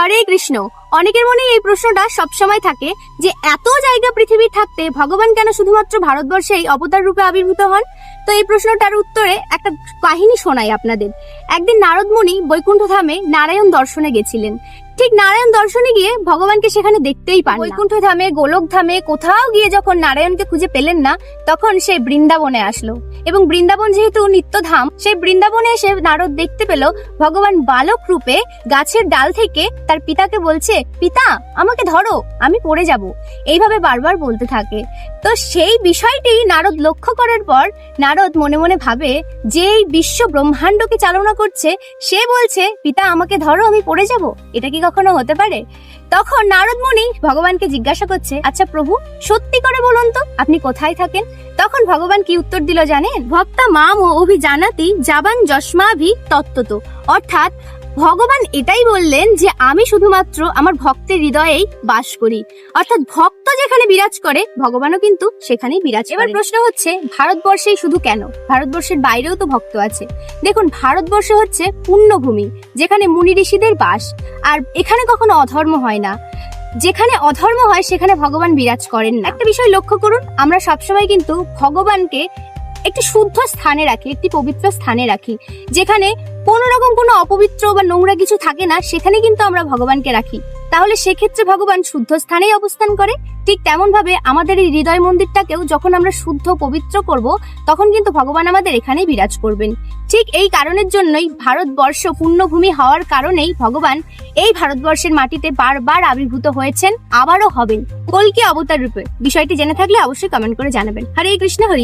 হরে কৃষ্ণ। অনেকের মনে এই প্রশ্নটা সবসময় থাকে যে, এত জায়গা পৃথিবীর থাকতে ভগবান কেন শুধুমাত্র ভারতবর্ষেই অবতার রূপে আবির্ভূত হন? তো এই প্রশ্নটার উত্তরে একটা কাহিনী শোনাই আপনাদের। একদিন নারদমণি বৈকুণ্ঠ ধামে নারায়ণ দর্শনে গেছিলেন। ঠিক নারায়ণ দর্শনে গিয়ে ভগবানকে সেখানে দেখতেই পান। বৈকুণ্ঠ ধামে গোলক ধামে কোথাও গিয়ে যখন নারায়ণকে খুঁজে পেলেন না, তখন সে বৃন্দাবনে আসলো। এবং বৃন্দাবন যেহেতু নিত্যধাম, সেই বৃন্দাবনে এসে নারদ দেখতে পেল ভগবান বালক রূপে গাছের ডাল থেকে তার পিতাকে বলছে, পিতা, আমাকে ধরো, আমি পড়ে যাব। এইভাবে বারবার বলতে থাকে। তো সেই বিষয়টি নারদ লক্ষ্য করার পর নারদ মনে মনে ভাবে যে এই বিশ্ব ব্রহ্মাণ্ডকে চালনা করছে, সে বলছে, পিতা, আমাকে ধরো, আমি পড়ে যাব। এটা কি কখনো হতে পারে? তখন নারদ মুনি ভগবানকে জিজ্ঞাসা করছে আচ্ছা প্রভু, সত্যি করে বলুন তো, আপনি কোথায় থাকেন? তখন ভগবান কি উত্তর দিল জানেন? ভক্তা মাম ও অভি জানাতি জাবান যশমাভি তত্ত্বত। অর্থাৎ ভগবান এটাই বললেন যে আমি শুধুমাত্র আমার ভক্তের হৃদয়েই বাস করি। অর্থাৎ ভক্ত যেখানে বিরাজ করে, ভগবানও কিন্তু সেখানেই বিরাজ এবার প্রশ্ন হচ্ছে, ভারতবর্ষেই শুধু কেন? ভারতবর্ষের বাইরেও তো ভক্ত আছে। দেখুন, ভারতবর্ষ হচ্ছে পুণ্যভূমি, যেখানে মুনি ঋষিদের বাস। আর এখানে কখনো অধর্ম হয় না। যেখানে অধর্ম হয়, সেখানে ভগবান বিরাজ করেন না। একটা বিষয় লক্ষ্য করুন, আমরা সবসময় কিন্তু ভগবানকে একটি শুদ্ধ স্থানে রাখি, একটি পবিত্র স্থানে রাখি। যেখানে কোনো রকম কোনো অপবিত্র বা নোংরা কিছু থাকে না, সেখানে কিন্তু আমরা ভগবানকে রাখি। তাহলে সেক্ষেত্রে ভগবান শুদ্ধ স্থানেই অবস্থান করে। ঠিক তেমন ভাবে আমাদের এই হৃদয় মন্দিরটাকেও যখন আমরা শুদ্ধ, পবিত্র করব, তখন কিন্তু ভগবান আমাদের এখানেই বিরাজ করবেন। ঠিক এই কারণের জন্যই ভারতবর্ষ পূর্ণভূমি হওয়ার কারণেই ভগবান এই ভারতবর্ষের মাটিতে বারবার আবির্ভূত হয়েছেন, আবারও হবেন। কলকি অবতার রূপে। বিষয়টি জেনে থাকলে অবশ্যই কমেন্ট করে জানাবেন। হরে কৃষ্ণ, হরি